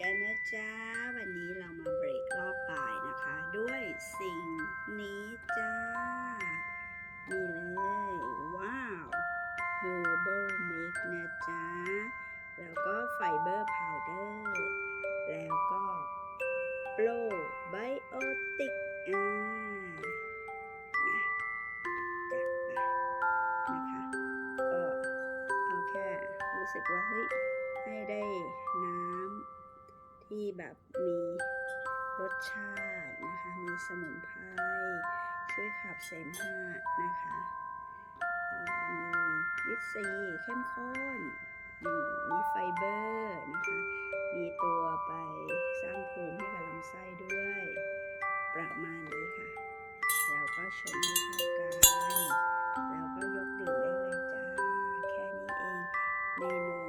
แก่นะจ้าวันนี้เรามาเบรกรอบบ่ายนะคะ ด้วยสิ่งนี้จ้า นี่เลย ว้าว Herbal Mix นะจ๊ะ แล้วก็ไฟเบอร์พาวเดอร์ แล้วก็โปรไบโอติกอ่านะจัดไปนะคะก็เอาแค่รู้สึกว่าเฮ้ยให้ได้น้ำ แบบมีรสชาตินะคะ มีสมุนไพรช่วยขับเสมหะนะคะมีวิตซีเข้มข้นมมีไฟเบอร์นะคะ มีตัวไปสร้างภูมิให้กับลำไส้ด้วย ประมาณนี้ค่ะแล้วก็ชงให้เข้ากันแล้วก็ยกดื่มได้เลยจ้า แค่นี้เองเมนู